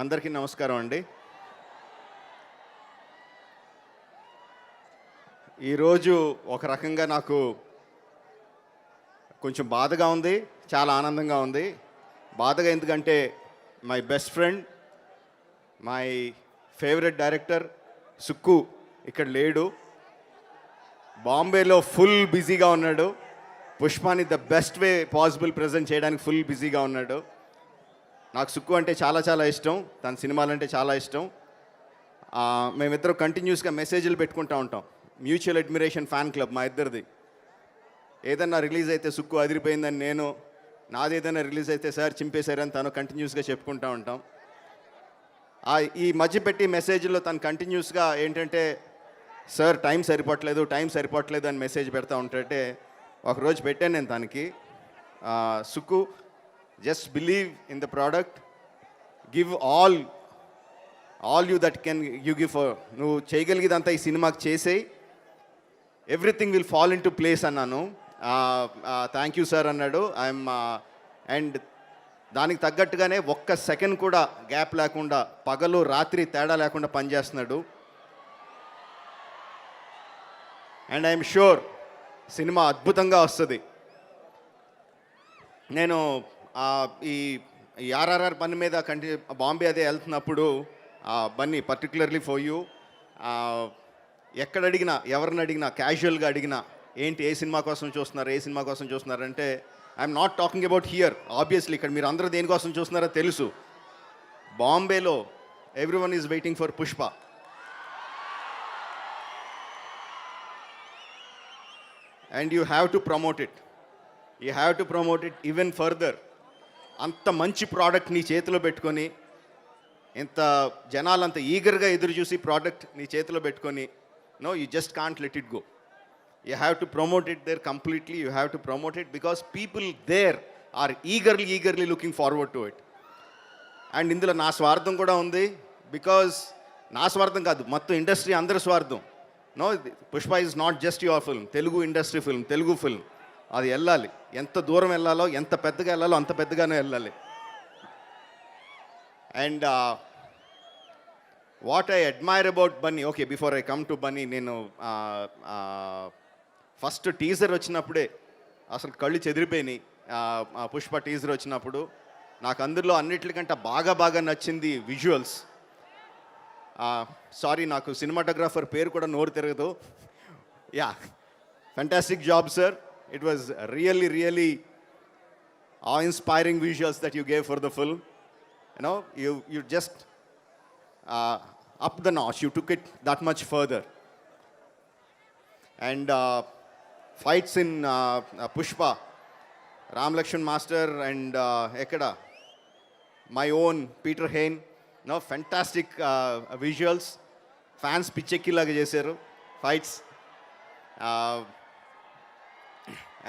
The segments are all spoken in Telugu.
అందరికీ నమస్కారం అండి. ఈరోజు ఒక రకంగా నాకు కొంచెం బాధగా ఉంది చాలా ఆనందంగా ఉంది. బాధగా ఎందుకంటే my best friend my favourite director Sukku ఇక్కడ లేడు. బాంబేలో ఫుల్ బిజీగా ఉన్నాడు. పుష్పాని the best way possible present చేయడానికి ఫుల్ బిజీగా ఉన్నాడు. నాకు సుక్కు అంటే చాలా చాలా ఇష్టం తన సినిమాలంటే చాలా ఇష్టం. ఆ, మేమిద్దరం కంటిన్యూస్గా మెసేజ్లు పెట్టుకుంటూ ఉంటాం. మ్యూచువల్ అడ్మిరేషన్ ఫ్యాన్ క్లబ్ మా ఇద్దరిది. ఏదన్నా రిలీజ్ అయితే సుక్కు అదిరిపోయిందని నేను నాది ఏదైనా రిలీజ్ అయితే సార్ చింపేశారని తను కంటిన్యూస్గా చెప్పుకుంటూ ఉంటాం. ఈ మధ్య పెట్టి మెసేజ్లో తను కంటిన్యూస్గా ఏంటంటే సార్ టైం సరిపోవట్లేదు టైం సరిపోవట్లేదు అని మెసేజ్ పెడతా ఉంటుంటే ఒకరోజు పెట్టాను నేను తనకి. Sukku just believe in the product give all all you that can you give నువ్వు చేయగలిగేదంతా ఈ సినిమాకి చేసేయి. Everything will fall into place అన్నాను థ్యాంక్ యూ సార్ అన్నాడు. ఐఎమ్ అండ్ uh, దానికి తగ్గట్టుగానే ఒక్క సెకండ్ కూడా గ్యాప్ లేకుండా పగలు రాత్రి తేడా లేకుండా పనిచేస్తున్నాడు. అండ్ ఐఎమ్ షూర్ సినిమా అద్భుతంగా వస్తుంది. నేను ఈ ఈ ఆర్ఆర్ఆర్ పని మీద కంటి బాంబే అదే వెళ్తున్నప్పుడు ఆ బన్నీ పర్టికులర్లీ ఫర్ యూ ఎక్కడ అడిగినా ఎవరిని అడిగినా క్యాజువల్గా అడిగినా ఏంటి ఏ సినిమా కోసం చూస్తున్నారు ఏ సినిమా కోసం చూస్తున్నారంటే I'm not talking about here obviously ఇక్కడ మీరు అందరూ దేనికోసం చూస్తున్నారో తెలుసు. బాంబేలో everyone is waiting for Pushpa and you have to promote it you have to promote it even further అంత మంచి ప్రోడక్ట్ నీ చేతిలో పెట్టుకొని ఇంత జనాలు అంత ఈగర్గా ఎదురు చూసి ప్రోడక్ట్ నీ చేతిలో పెట్టుకొని no you just can't let it go you have to promote it there completely you have to promote it because people there are eagerly eagerly looking forward to it and ఇందులో నా స్వార్థం కూడా ఉంది బికాజ్ నా స్వార్థం కాదు మొత్తం ఇండస్ట్రీ అందరి స్వార్థం. No Pushpa is not just your film Telugu industry film Telugu film అది వెళ్ళాలి. ఎంత దూరం వెళ్ళాలో ఎంత పెద్దగా వెళ్ళాలో అంత పెద్దగానే వెళ్ళాలి. And what I admire about Bunny okay before I come to Bunny నేను ఫస్ట్ టీజర్ వచ్చినప్పుడే అసలు కళ్ళు చెదిరిపోయినాయి. పుష్ప టీజర్ వచ్చినప్పుడు నాకు అందులో అన్నిటికంటే బాగా బాగా నచ్చింది విజువల్స్ సారీ నాకు సినిమాటోగ్రాఫర్ పేరు కూడా నోరు తిరగదు. Yeah fantastic job sir it was really really awe inspiring visuals that you gave for the film. You know, you, you just uh, up the notch, you took it that much further. And uh, fights in uh, uh, Pushpa, Ram Lakshman Master and uh, Ekada, my own Peter Hain, no, fantastic uh, visuals. Fans పిచ్చెక్కిలాగా చేశారు ఫైట్స్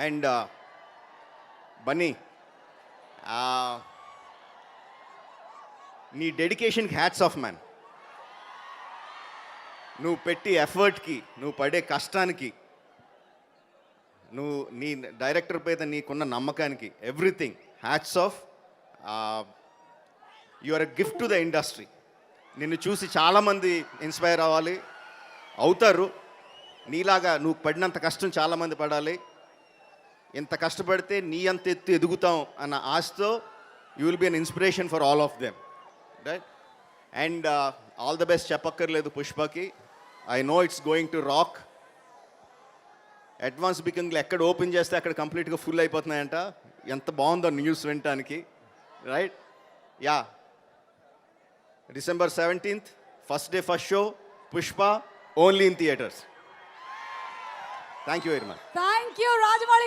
అండ్ బన్నీ నీ డెడికేషన్కి హ్యాట్స్ ఆఫ్ మ్యాన్. నువ్వు పెట్టి ఎఫర్ట్కి నువ్వు పడే కష్టానికి నువ్వు నీ డైరెక్టర్ మీద నీకున్న నమ్మకానికి everything hats off you are a gift to the industry. నిన్ను చూసి చాలామంది ఇన్స్పైర్ అవ్వాలి అవుతారు. నీలాగా నువ్వు పడినంత కష్టం చాలామంది పడాలి. ఇంత కష్టపడితే నీ అంత ఎత్తు ఎదుగుతాం అన్న ఆశతో you will be an inspiration for all of them right and all the best చెప్పక్కర్లేదు పుష్పకి. I know it's going to rock advance బుకింగ్లు ఎక్కడ ఓపెన్ చేస్తే అక్కడ కంప్లీట్గా ఫుల్ అయిపోతున్నాయంట. ఎంత బాగుందో న్యూస్ వినటానికి right yeah December seventeenth first day first show Pushpa only in theatres thank you very much thank you Rajamouli